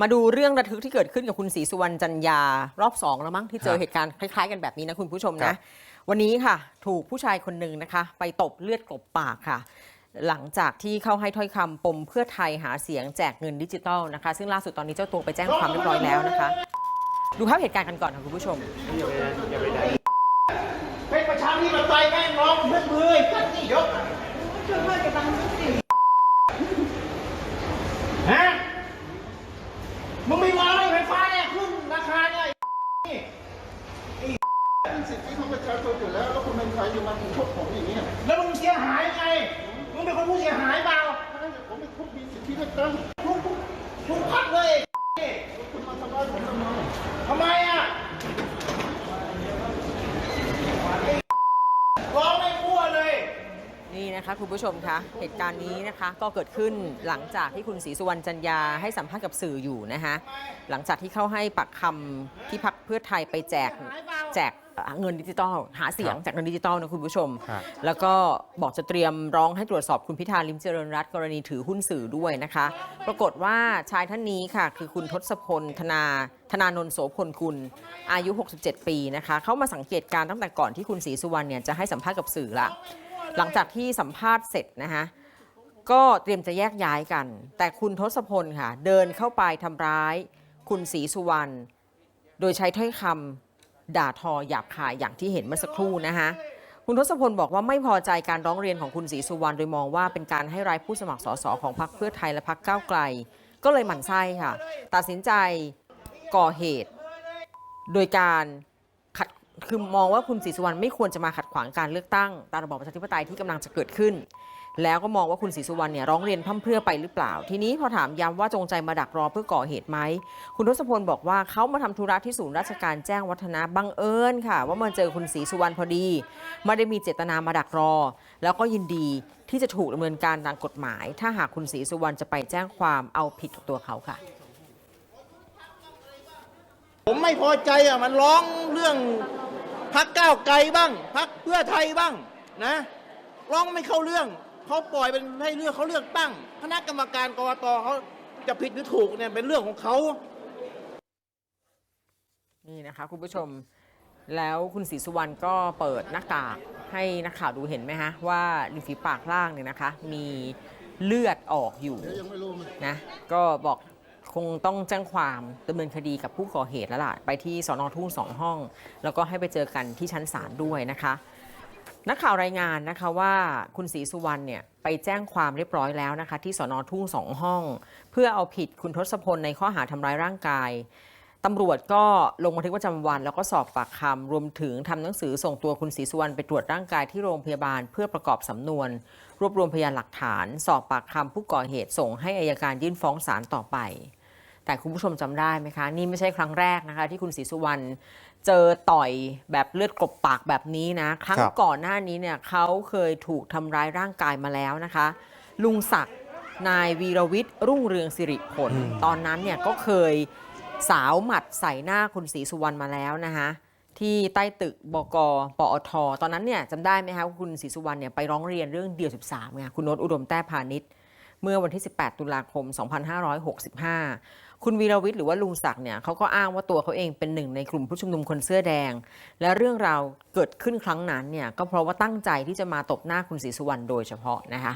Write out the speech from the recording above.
มาดูเรื่องระทึกที่เกิดขึ้นกับคุณศรีสุวรรณจันยารอบสองแล้วมั้งที่เจอครับเหตุการณ์คล้ายๆกันแบบนี้นะคุณผู้ชมครันะ บ วันนี้ค่ะ ถูกผู้ชายคนหนึ่งนะคะ ไปตบเลือดกลบปากค่ะ หลังจากที่เข้าให้ถ้อยคำปมเพื่อไทยหาเสียงแจกเงินดิจิทัลนะคะ ซึ่งล่าสุดตอนนี้เจ้าตัวไปแจ้งความเรียบร้อยแล้วนะคะ ดูภาพเหตุการณ์กันก่อนค่ะคุณผู้ชม เป็นประชาธิปไตยแม่งร้องยกมือกันนี่ยกฮะ มึงไม่วางไฟฟ้าเนี่ยขึ้นราคาเนี่ยเป็นสิทธิของประชาชนอยู่แล้วแล้วคุณเป็นใครอยู่มาถึงพวกผมอย่างนี้ยแล้วมึงเสียหายไง มึงเป็นคนผู้เสียหายเปล่าผมเป็นผู้มีสิทธิเลือกตั้งทุกทุกพักเลย คุณมาทำร้ายผมทำไม ทำไมอะร้องไม่มั่วเลย นี่นะคะคุณผู้ชมคะเหตุการณ์นี้นะคะก็เกิดขึ้นหลังจากที่คุณศรีสุวรรณจันยาให้สัมภาษณ์กับสื่ออยู่นะคะหลังจากที่เข้าให้ปักคำที่พักเพื่อไทยไปแจกแจกเงินดิจิตอลหาเสียงครับแจกเงินดิจิตอลนะคุณผู้ชมครับแล้วก็บอกจะเตรียมร้องให้ตรวจสอบคุณพิธาลิมเจริญรัตน์กรณีถือหุ้นสื่อด้วยนะคะ ปรากฏว่าชายท่านนี้ค่ะ คือคุณทศพลธนาธนานนท์โสพลกุล อายุ 67 ปีนะคะ เข้ามาสังเกตการณ์ตั้งแต่ก่อนที่คุณศรีสุวรรณเนี่ยจะให้สัมภาษณ์กับสื่อละ หลังจากที่สัมภาษณ์เสร็จนะคะก็เตรียมจะแยกย้ายกัน แต่คุณทศพลค่ะ เดินเข้าไปทำร้าย คุณศรีสุวรรณโดยใช้ถ้อยคำด่าทอหยาบคายอย่างที่เห็นเมื่อสักครู่นะคะคุณทศพลบอกว่าไม่พอใจการร้องเรียนของคุณศรีสุวรรณโดยมองว่าเป็นการให้ร้ายผู้สมัครสสของพรรคเพื่อไทยและพรรคก้าวไกล ก็เลยหมั่นไส้ค่ะ ตัดสินใจก่อเหตุ โดยการ คือมองว่าคุณศรีสุวรรณไม่ควรจะมาขัดขวางการเลือกตั้งตามระบอบประชาธิปไตยที่กำลังจะเกิดขึ้น แล้วก็มองว่าคุณศรีสุวรรณเนี่ยร้องเรียนพร่ำเพรื่อไปหรือเปล่า ทีนี้พอถามย้ำว่าจงใจมาดักรอเพื่อก่อเหตุไหม คุณทศพลบอกว่าเขามาทำธุระที่ศูนย์ราชการแจ้งวัฒนะบังเอิญค่ะ ว่ามาเจอคุณศรีสุวรรณพอดีไม่ได้มีเจตนามาดักรอ แล้วก็ยินดีที่จะถูกดำเนินการตามกฎหมาย ถ้าหากคุณศรีสุวรรณจะไปแจ้งความเอาผิดกับตัวเขาค่ะผมไม่พอใจอะมันร้องเรื่อง พักก้าวไกลบ้างพักเพื่อไทยบ้างนะร้องไม่เข้าเรื่องเขาปล่อยเป็นให้เรื่องเขาเลือกตั้งคณะกรรมการกรตเขาจะผิดหรือถูกเนี่ยเป็นเรื่องของเขานี่นะคะคุณผู้ชมแล้วคุณศรีสุวรรณก็เปิดหน้ากากให้นักข่าวดูเห็นไหมฮะ ว่าริมฝีปากล่างเนี่ยนะคะ มีเลือดออกอยู่นะ ก็บอก คงต้องแจ้งความดำเนินคดีกับผู้ก่อเหตุแล้วล่ะ ไปที่สอนอทุ่งสองห้อง แล้วก็ให้ไปเจอกันที่ชั้นศาลด้วยนะคะ นักข่าวรายงานนะคะว่าคุณศรีสุวรรณเนี่ยไปแจ้งความเรียบร้อยแล้วนะคะ ที่สอนอทุ่งสองห้อง เพื่อเอาผิดคุณทศพลในข้อหาทำร้ายร่างกายตำรวจก็ลงบันทึกประจำวัน แล้วก็สอบปากคำรวมถึงทำหนังสือส่งตัวคุณศรีสุวรรณไปตรวจร่างกายที่โรงพยาบาลเพื่อประกอบสำนวน รวบรวมพยานหลักฐาน สอบปากคำผู้ก่อเหตุส่งให้อายการยื่นฟ้องศาลต่อไป แต่คุณผู้ชมจำได้ไหมคะ นี่ไม่ใช่ครั้งแรกนะคะ ที่คุณศรีสุวรรณเจอต่อยแบบเลือดกลบปากแบบนี้นะ ครั้งครับก่อนหน้านี้เนี่ยเขาเคยถูกทำร้ายร่างกายมาแล้วนะคะ ลุงศักดิ์นายวีรวิทย์รุ่งเรืองสิริผล ตอนนั้นเนี่ยก็เคยสาวหมัดใส่หน้าคุณศรีสุวรรณมาแล้วนะคะที่ใต้ตึกบกปอท ตอนนั้นเนี่ยจำได้ไหมคะว่าคุณศรีสุวรรณเนี่ยไปร้องเรียนเรื่องเดียว 13ไงคุณโนตอุดมแต้พาณิชย์ เมื่อวันที่ 18 ตุลาคม 2565 คุณวีรวิทย์หรือว่าลุงศักดิ์เนี่ยเขาก็อ้างว่าตัวเขาเองเป็นหนึ่งในกลุ่มผู้ชุมนุมคนเสื้อแดง และเรื่องราวเกิดขึ้นครั้งนั้นเนี่ยก็เพราะว่าตั้งใจที่จะมาตบหน้าคุณศรีสุวรรณโดยเฉพาะนะคะ